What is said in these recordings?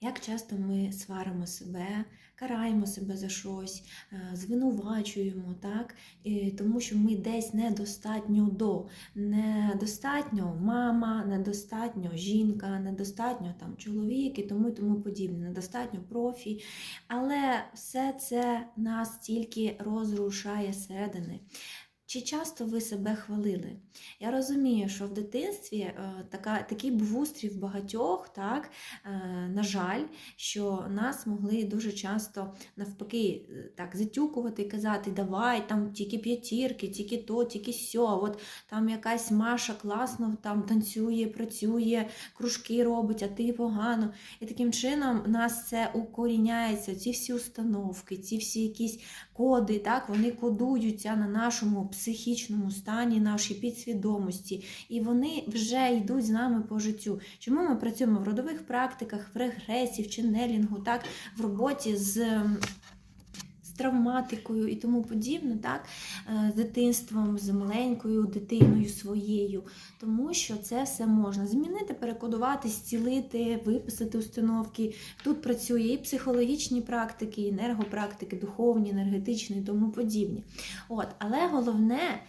Як часто ми сваримо себе, караємо себе за щось, е, звинувачуємо, так? І тому що ми десь недостатньо до, недостатньо мама, недостатньо жінка, недостатньо там чоловік і тому і тому подібне, недостатньо профі. Але все це нас тільки розрушає зсередини. Чи часто ви себе хвалили? Я розумію, що в дитинстві е, така, такий був устрій в багатьох, так, е, на жаль, що нас могли дуже часто навпаки е, так затюкувати і казати, давай там тільки п'ятірки, тільки то, тільки сьо. От там якась Маша класно там танцює, працює, кружки робить, а ти погано. І таким чином нас це укоріняється, ці всі установки, ці всі якісь коди, так, вони кодуються на нашому психічному стані, нашій підсвідомості, і вони вже йдуть з нами по життю. Чому ми працюємо в родових практиках, в регресі, в ченнелінгу, так, в роботі з. Травматикою і тому подібне, так, е, з дитинством, з маленькою дитиною своєю, тому що це все можна змінити, перекодувати, зцілити, виписати установки. Тут працює і психологічні практики, і енергопрактики, духовні, енергетичні і тому подібні. От, але головне.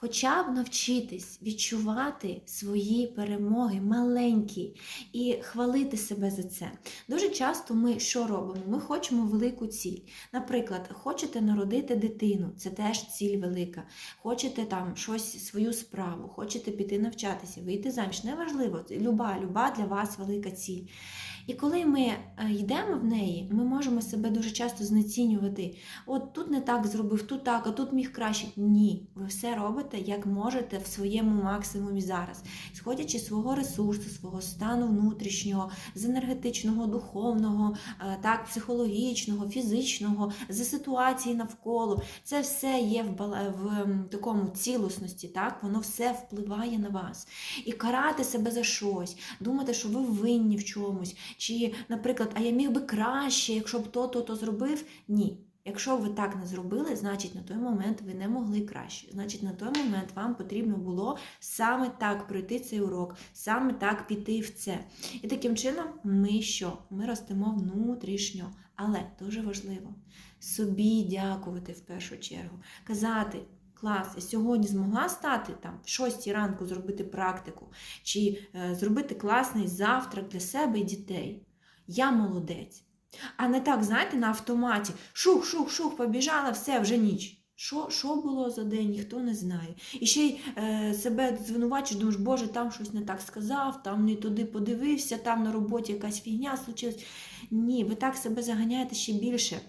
Хоча б навчитись відчувати свої перемоги маленькі і хвалити себе за це. Дуже часто ми що робимо? Ми хочемо велику ціль. Наприклад, хочете народити дитину, це теж ціль велика. Хочете там щось, свою справу, хочете піти навчатися, вийти заміж. Неважливо, люба, люба для вас велика ціль. І коли ми е, йдемо в неї, ми можемо себе дуже часто знецінювати. От тут не так зробив, тут так, а тут міг краще. Ні, ви все робите, як можете в своєму максимумі зараз, сходячи з свого ресурсу, свого стану внутрішнього, з енергетичного, духовного, е, так, психологічного, фізичного, з ситуації навколо. Це все є в, в такому цілісності, так, воно все впливає на вас. І карати себе за щось, думати, що ви винні в чомусь. Чи, наприклад, а я міг би краще, якщо б то, то, то зробив. Ні. Якщо ви так не зробили, значить на той момент ви не могли краще. Значить, на той момент вам потрібно було саме так пройти цей урок, саме так піти в це. І таким чином, ми що? Ми ростемо внутрішньо. Але дуже важливо собі дякувати в першу чергу, казати. Клас, я сьогодні змогла стати там в 6 ранку зробити практику, чи е, зробити класний завтрак для себе і дітей. Я молодець. А не так, знаєте, на автоматі. Шух, шух, шух, побіжала, все, вже ніч. Що, що було за день, ніхто не знає. І ще й е, себе звинувачуєш, думаєш, Боже, там щось не так сказав, там не туди подивився, там на роботі якась фігня случилась. Ні, ви так себе заганяєте ще більше.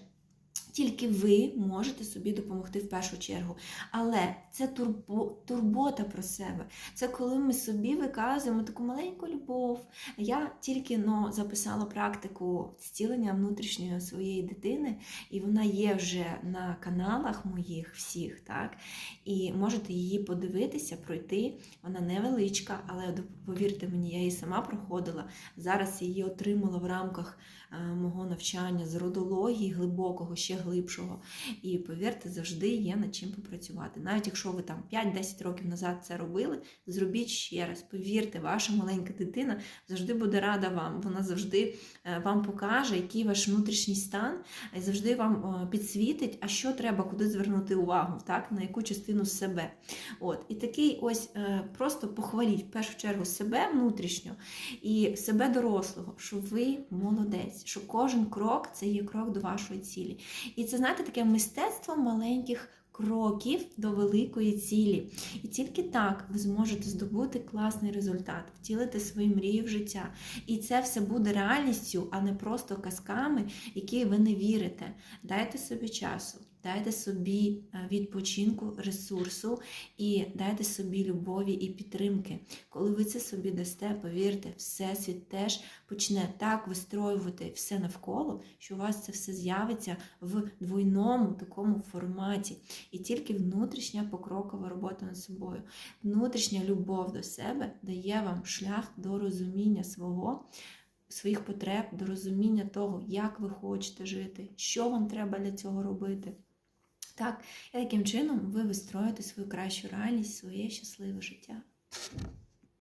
Тільки ви можете собі допомогти в першу чергу. Але це турбо, турбота про себе. Це коли ми собі виказуємо таку маленьку любов. Я тільки но записала практику зцілення внутрішньої своєї дитини, і вона є вже на каналах моїх всіх, так? І можете її подивитися, пройти. Вона невеличка, але повірте мені, я її сама проходила. Зараз її отримала в рамках е, мого навчання з родології глибокого, ще глибшого. І повірте, завжди є над чим попрацювати. Навіть якщо ви там 5-10 років назад це робили, зробіть ще раз. Повірте, ваша маленька дитина завжди буде рада вам. Вона завжди е, вам покаже, який ваш внутрішній стан, і завжди вам е, підсвітить, а що треба, куди звернути увагу, так, на яку частину себе. От. І такий ось е, просто похваліть в першу чергу себе внутрішньо і себе дорослого, що ви молодець, що кожен крок це є крок до вашої цілі. І це, знаєте, таке мистецтво маленьких кроків до великої цілі. І тільки так ви зможете здобути класний результат, втілити свої мрії в життя. І це все буде реальністю, а не просто казками, які ви не вірите. Дайте собі часу. Дайте собі е, відпочинку, ресурсу і дайте собі любові і підтримки. Коли ви це собі дасте, повірте, Всесвіт теж почне так вистроювати все навколо, що у вас це все з'явиться в двойному такому форматі. І тільки внутрішня покрокова робота над собою, внутрішня любов до себе дає вам шлях до розуміння свого. Своїх потреб, до розуміння того, як ви хочете жити, що вам треба для цього робити. Так, і таким чином ви вистроїте свою кращу реальність, своє щасливе життя.